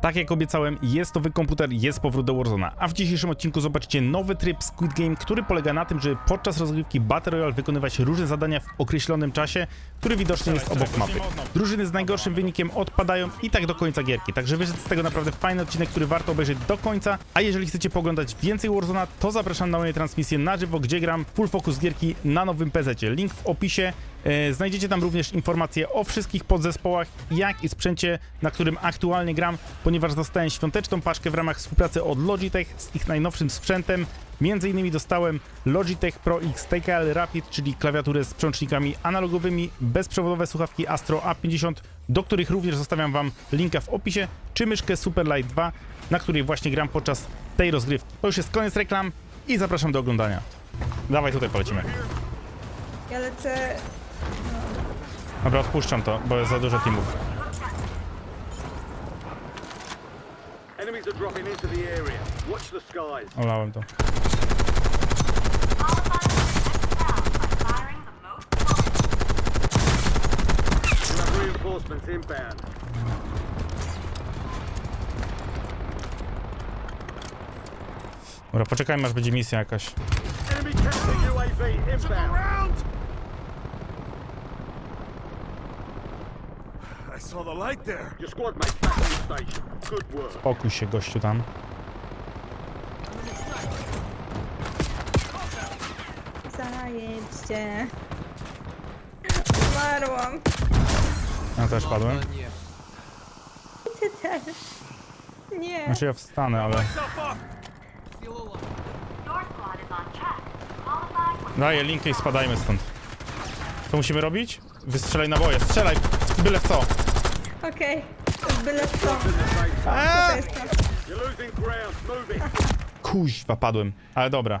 Tak jak obiecałem, jest nowy komputer, jest powrót do Warzona. A w dzisiejszym odcinku zobaczycie nowy tryb Squid Game, który polega na tym, że podczas rozgrywki Battle Royale wykonywać różne zadania w określonym czasie, który widoczny jest obok mapy. Drużyny z najgorszym wynikiem odpadają i tak do końca gierki. Także wyszedł z tego naprawdę fajny odcinek, który warto obejrzeć do końca. A jeżeli chcecie poglądać więcej Warzona, to zapraszam na moje transmisje na żywo, gdzie gram full focus gierki na nowym PC. Link w opisie. E, Znajdziecie tam również informacje o wszystkich podzespołach, jak i sprzęcie, na którym aktualnie gram, ponieważ dostałem świąteczną paczkę w ramach współpracy od Logitech z ich najnowszym sprzętem. Między innymi dostałem Logitech Pro X TKL Rapid, czyli klawiaturę z przełącznikami analogowymi, bezprzewodowe słuchawki Astro A50, do których również zostawiam wam linka w opisie, czy myszkę Superlight 2, na której właśnie gram podczas tej rozgrywki. To już jest koniec reklam i zapraszam do oglądania. Dawaj tutaj polecimy. Ja lecę... Dobra, odpuszczam to, bo jest za dużo teamów. Enemies are dropping into the area. Watch the skies. Olałem to. We have reinforcements inbound. Dobra, poczekajmy aż będzie misja jakaś. Enemy counter UAV inbound. I saw the light there. Your squad mates back on station. Good work. Okuj się gościu tam. Zajedźcie. Umarłam. Ja też padłem. Ty też. Nie. Znaczy ja wstanę, ale... Daję linkę i spadajmy stąd. Co musimy robić? Wystrzelaj naboje, strzelaj! Byle w co! Okej. Byle co. To jest to. You're losing ground. Move it. Kuźwa, padłem. Ale dobra.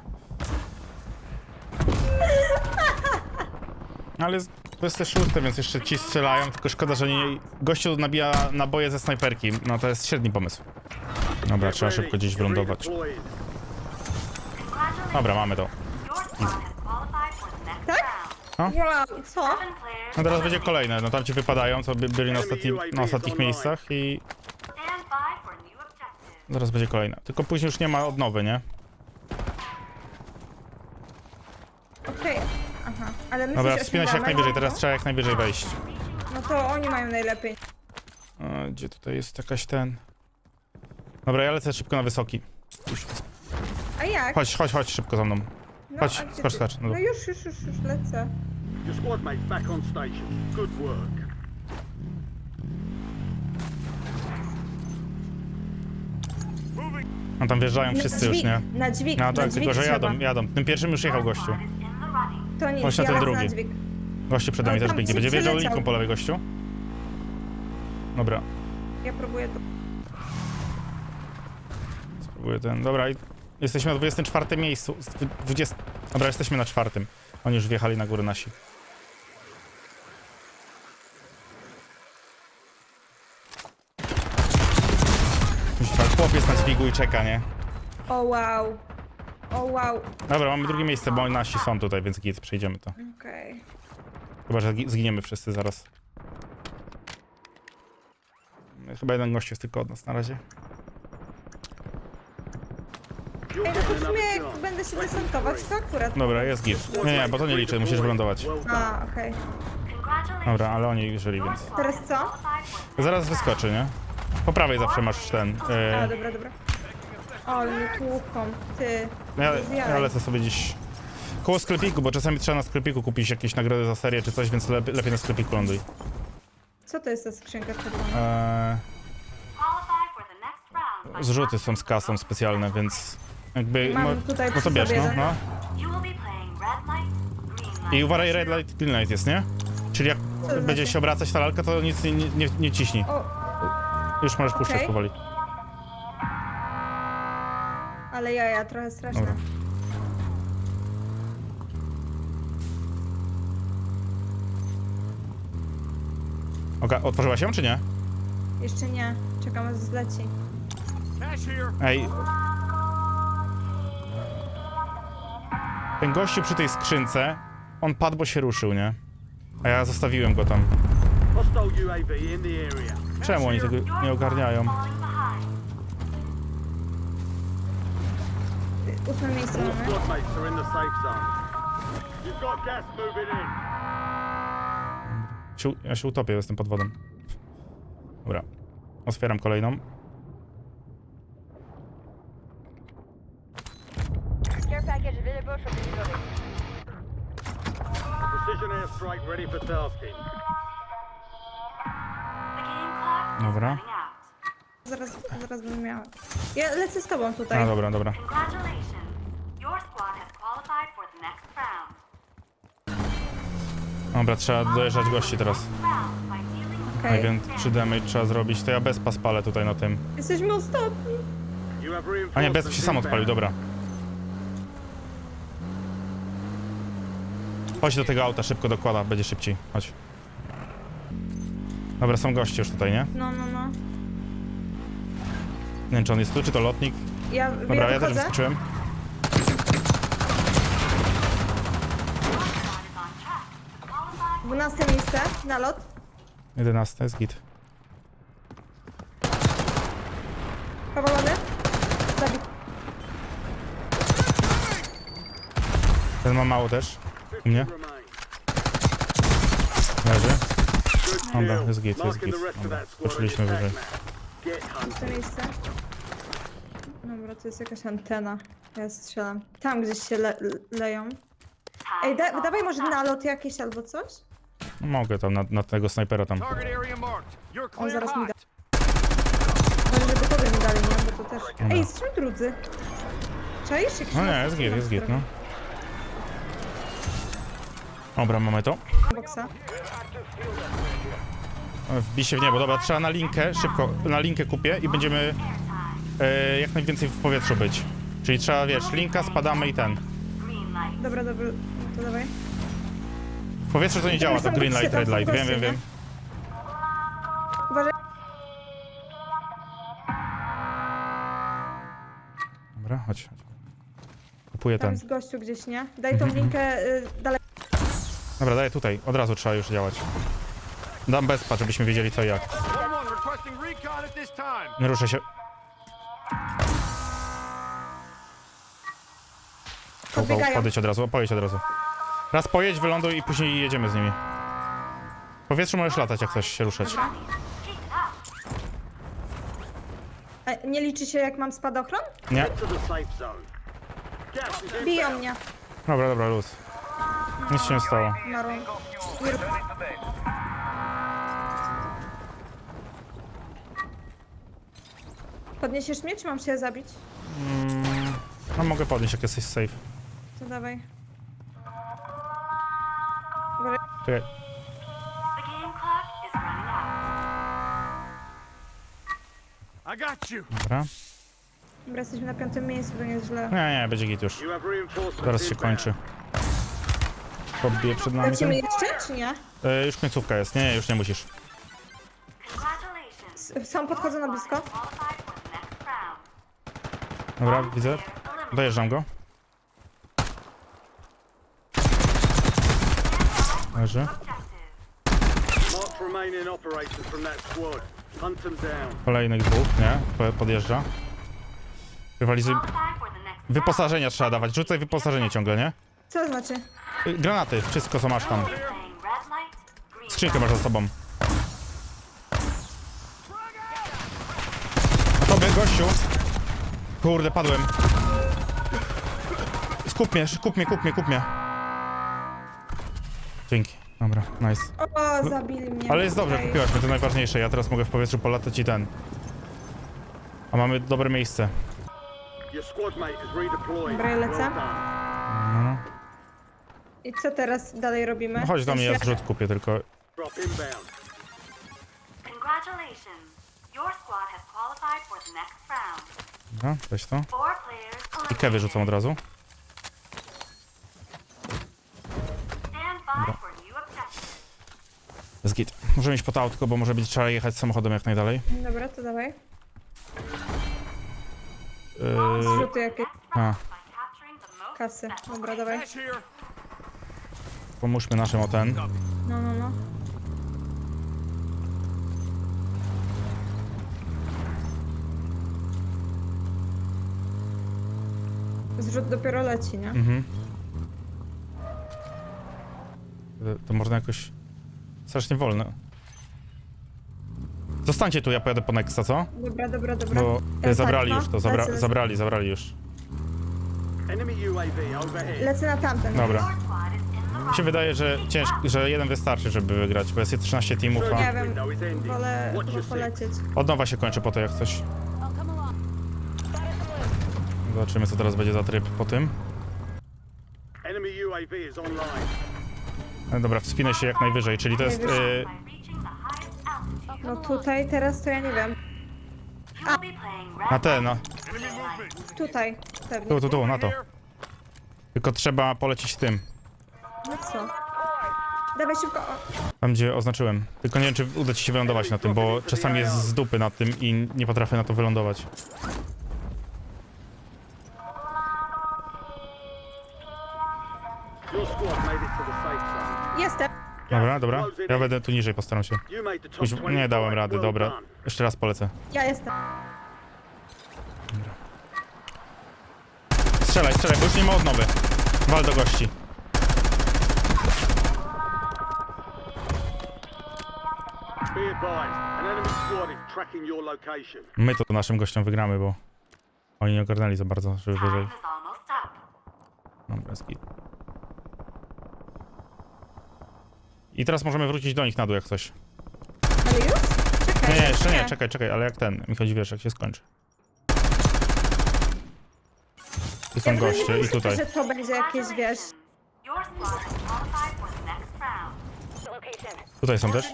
Ale jest 26, więc jeszcze ci strzelają, tylko szkoda, że nie... Gościu nabija naboje ze snajperki. No to jest średni pomysł. Dobra, trzeba szybko gdzieś wylądować. redeployed. Dobra, mamy to. Wow, co? No teraz będzie kolejne, no tam ci wypadają, co by byli na, ostatni, na ostatnich miejscach i zaraz będzie kolejne. Tylko później już nie ma odnowy, nie? Okej. Aha. Ale my Dobra, coś wspinaj się jak osiągamy? najwyżej, teraz trzeba jak najwyżej wejść. No to oni mają najlepiej. A, gdzie tutaj jest jakaś ten... Dobra, ja lecę szybko na wysoki. A jak? Chodź, chodź, chodź szybko za mną. No, chodź, a gdzie skocz, ty? skocz, no. No już, już, już, już lecę. Your squad mates back on station. Good work. No tam wjeżdżają wszyscy już, dźwig, nie? Na dźwig, No na tak, dźwig tylko że trzeba. jadą, jadą. Tym pierwszym już jechał gościu. To na ja ten lecę drugi. na dźwig. Gościu przed nami Ale też tam biegnie. Będzie wjeżdżał przyleciał. linką po lewej gościu. Dobra, Ja próbuję to. spróbuję ten. Dobra, i jesteśmy na 24 miejscu. z dwu- 20... Dobra, jesteśmy na czwartym. Oni już wjechali na górę nasi. Kuźwa, Chłopiec na dźwigu i czeka, nie? O wow. O wow. Dobra, mamy drugie miejsce, bo nasi są tutaj, więc git, przejdziemy to. Okej. Chyba, że gi- zginiemy wszyscy zaraz. Chyba jeden gość jest tylko od nas na razie. Ej, no to w sumie jak będę się desantować, to akurat. Dobra, jest git. Nie, nie, bo to nie liczy, musisz wylądować. A, okej. Dobra, ale oni żyli, więc... Teraz co? Zaraz wyskoczy, nie? Po prawej zawsze masz ten... A, Yy, dobra, dobra. O, mnie tłuką. Ty. ja, Zjadaj. ja lecę sobie dziś koło sklepiku, bo czasami trzeba na sklepiku kupić jakieś nagrody za serię czy coś, więc lepiej, lepiej na sklepiku ląduj. Co to jest ta skrzynka czerwona? Eee, zrzuty są z kasą specjalne, więc jakby... Mam no, tutaj no to przy bierz, sobie no, jeden. no. I uważaj, red light, green light jest, nie? Czyli jak to będzie znaczy? się obracać ta lalka, to nic nie, nie, nie, nie ciśnij. O, Już możesz puszczać Okej. powoli. ale jaja, trochę straszne. Dobra. Oka, otworzyła się czy nie? Jeszcze nie. Czekam aż zleci. Ej. Ten gościu przy tej skrzynce, on padł, bo się ruszył, nie? A ja zostawiłem go tam. Czemu oni tego nie ogarniają? Ja się utopię, jestem pod wodą. Dobra. Otwieram kolejną. Available from delivery. Precision airstrike ready for tasking. Dobra. Zaraz, zaraz będę miała. Ja lecę z tobą tutaj. A, dobra, dobra. Congratulations. Your squad has qualified for the next round. Dobra, trzeba dojeżdżać gości teraz. Round by dealing Okej. Największy damage trzeba zrobić. To ja bez paspalę tutaj na tym. Jesteśmy ostatni. You have A nie, bez się sam odpalił, dobra. Chodź do tego auta, szybko dokłada, będzie szybciej. Chodź. Dobra, są goście już tutaj, nie? No, no, no. Nie wiem, czy on jest tu, czy to lotnik. Ja, Dobra, ja ja też wychodzę. wyskoczyłem. 12 miejsce, nalot. 11 jest git. Powalony. Zabit. Ten ma mało też. U mnie. Leży. Dobra, jest git, jest git. Dobra, poszliśmy wyżej. To miejsce. Dobra, to jest jakaś antena. Ja strzelam. Tam gdzieś się le leją. Ej, da dawaj może nalot jakiś albo coś? Mogę tam na, na tego snajpera tam. On zaraz mi da. Może żeby tobie nie dali, nie? Bo to też... Ej, są drudzy. Czaisz? Jakiś No nie, jest git, jest git, no. Dobra, mamy to. Boksa. Wbij się w niebo, dobra, trzeba na linkę, szybko, na linkę kupię i będziemy e, jak najwięcej w powietrzu być. Czyli trzeba, wiesz, linka, spadamy i ten. Dobra, dobra, to dawaj. W powietrzu to nie działa, to green light, red light, wiem, wiem, wiem. Uważaj. Dobra, chodź, chodź. Kupuję Tam ten. jest gościu gdzieś, nie? Daj tą linkę y, dalej. Dobra, daję tutaj, od razu trzeba już działać. Dam bezpa, żebyśmy wiedzieli co i jak. Ruszę się. Podbiegają. podejdź od razu, pojedź od razu. Raz pojedź, wyląduj i później jedziemy z nimi. W powietrzu możesz latać, jak coś się ruszać. Nie liczy się jak mam spadochron? Nie? Biją mnie. Dobra, dobra, luz. Nic się nie stało. Marą. Nie rób... Podniesiesz mnie, czy mam się zabić? No mogę podnieść, jak jesteś safe. To dawaj. Uważaj. Czekaj. The game clock is running out. I got you. Dobra. Dobra, jesteśmy na piątym miejscu, to nie jest źle. Nie, nie, będzie git już. You have reinforcements Zaraz się inbound. kończy. Podbije przed nami ten. Lecimy jeszcze, czy nie? E, już końcówka jest. Nie, nie, już nie musisz. Sam podchodzę na blisko. Dobra, widzę. Dojeżdżam go. Leży. Objective. Mark remaining operators from that squad. Hunt them down. Kolejnych dwóch, nie? Po- Podjeżdża. Rywalizuj. Wyposażenia trzeba dawać. Rzucaj wyposażenie ciągle, nie? Co to znaczy? Granaty, wszystko co masz tam. Skrzynkę masz za sobą. Tobie, gościu. Kurde, padłem. Skup mnie, kup mnie, kup mnie, kup mnie. Dzięki. Dobra, nice. O, zabili mnie. Ale jest dobrze, Okej. kupiłaś mnie, to najważniejsze. Ja teraz mogę w powietrzu polatać i ten. A mamy dobre miejsce. Your squad mate is redeployed. Dobra, ja lecę. Well done. I co teraz dalej robimy? No chodź do mnie, ja zrzut kupię tylko. Drop inbound. Congratulations. Your squad has qualified for the next round. Dobra, weź to. Four players I kewy rzucą od razu. Stand by for new git. Możemy iść po to autko, bo może być trzeba jechać samochodem jak najdalej. Dobra, to dawaj. Yy, Zrzuty jakieś. a, By capturing the most Kasy. Dobra, dawaj. Here. Pomóżmy naszym o ten. No, no, no. Zrzut dopiero leci, nie? Mhm. To- To można jakoś... Strasznie wolno. Zostańcie tu, ja pojadę po Nexa, co? Dobra, dobra, dobra. Bo E, zabrali tak, już no. to, zabra Lecę, zabrali, zabrali już. Enemy UAV overhead. Lecę na tamten. Dobra. Your squad is in the Mi się wydaje, że ciężko, że jeden wystarczy, żeby wygrać, bo jest 13 teamów, Nie a wiem, wolę chyba polecieć. od nowa się kończy po to jak coś. Zobaczymy co teraz będzie za tryb po tym. Enemy UAV is online. No dobra, wspinaj się jak najwyżej, czyli to jest... Highest altitude. No tutaj, teraz to ja nie wiem. Na te, no. Tutaj, pewnie. Tu, tu, tu, na to. Tylko trzeba polecieć tym. No co? Dawaj szybko. O, Tam gdzie oznaczyłem. Tylko nie wiem, czy uda ci się wylądować na tym, bo czasami jest z dupy na tym i nie potrafię na to wylądować. Jestem. Dobra, dobra. Ja będę tu niżej, postaram się. Już 25. nie dałem rady, dobra. Jeszcze raz polecę. Ja jestem. Strzelaj, strzelaj, bo już nie ma odnowy. Wal do gości. My to naszym gościom wygramy, bo oni nie ogarnęli za bardzo, żeby wyżej. Dobra, jest git. I teraz możemy wrócić do nich na dół jak coś. Ale już? Czekaj. Nie, nie, jeszcze nie, czekaj, czekaj, ale jak ten, mi chodzi, wiesz, jak się skończy. Tu są goście i myślę, tutaj. że to będzie jakieś, wiesz... Tutaj są też.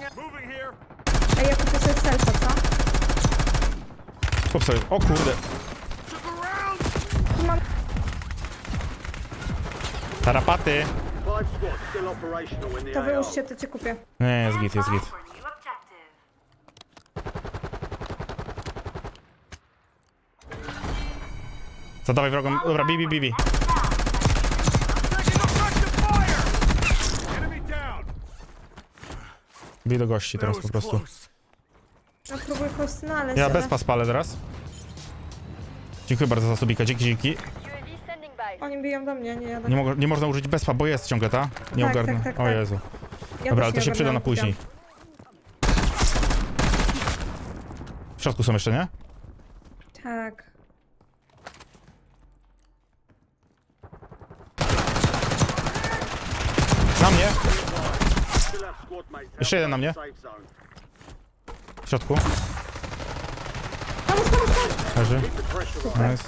Ej, ja kupię sobie selfa, co? Kup sobie. O kurde. Tu mam... Tarapaty. Five squads still operational in the To AO. wyłóżcie, to ci kupię. Nie, jest git, jest git. Zadawaj wrogom. Dobra, bibi, bibi. Taking effective fire. Enemy down. Bij do gości teraz po prostu. No próbuj kogoś znaleźć, Ja ale... bez pas palę teraz. Dziękuję bardzo za subika, dzięki, dzięki. Oni biją do mnie, nie jadę. Nie, mogę, nie można użyć bezpa, bo jest ciągle, ta? Nie Tak, ogarnę. tak, tak, O tak. Jezu. Ja Dobra, też ale to nie się przyda na ogarnęłam, później. W środku są jeszcze, nie? Tak. Na mnie. Still have squad mates Jeszcze jeden na mnie. W środku. Leży. Nice.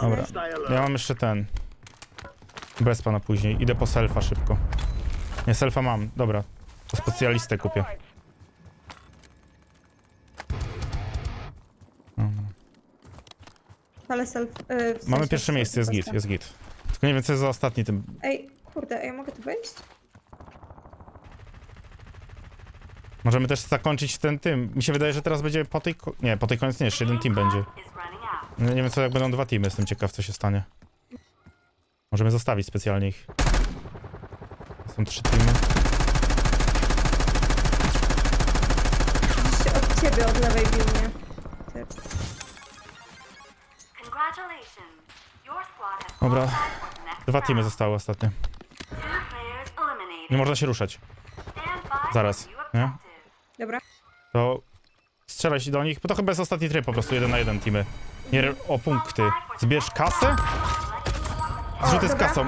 Dobra. Ja mam jeszcze ten. Bezpa na później. Idę po selfa szybko. Nie, selfa mam. Dobra. To specjalistę kupię. Ale self... Yy, w Mamy sensie pierwsze self- miejsce, jest git, jest git. Tylko nie wiem, co jest za ostatni tym. Ej, kurde, ej, mogę tu wejść? Możemy też zakończyć ten tym. Mi się wydaje, że teraz będzie po tej... ko- Nie, po tej koniec nie, jeszcze jeden team będzie. Out. Nie wiem, co jak będą dwa teamy, jestem ciekaw, co się stanie. Możemy zostawić specjalnie ich. Są trzy teamy. Oczywiście od ciebie, od lewej. Congratulations. Your squad has Dobra. qualified for the next Dwa teamy zostały ostatnio. Two players eliminated. Nie można się ruszać. Stand by Zaraz, for nie? objective. Dobra. To strzelaj się do nich, bo to chyba jest ostatni tryb, po prostu jeden na jeden teamy. Nie re- o punkty. Zbierz kasę? Zrzuty z dobra. kasą.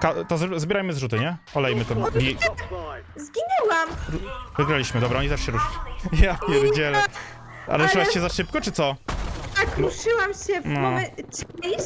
Ka to zbierajmy zrzuty, nie? Olejmy to. I. Zginęłam! wygraliśmy, dobra, oni też się ruszyli. Ja pierdzielę. Ale ruszyłaś się za szybko, czy co? Tak, ruszyłam się w No. momencie... Czaisz?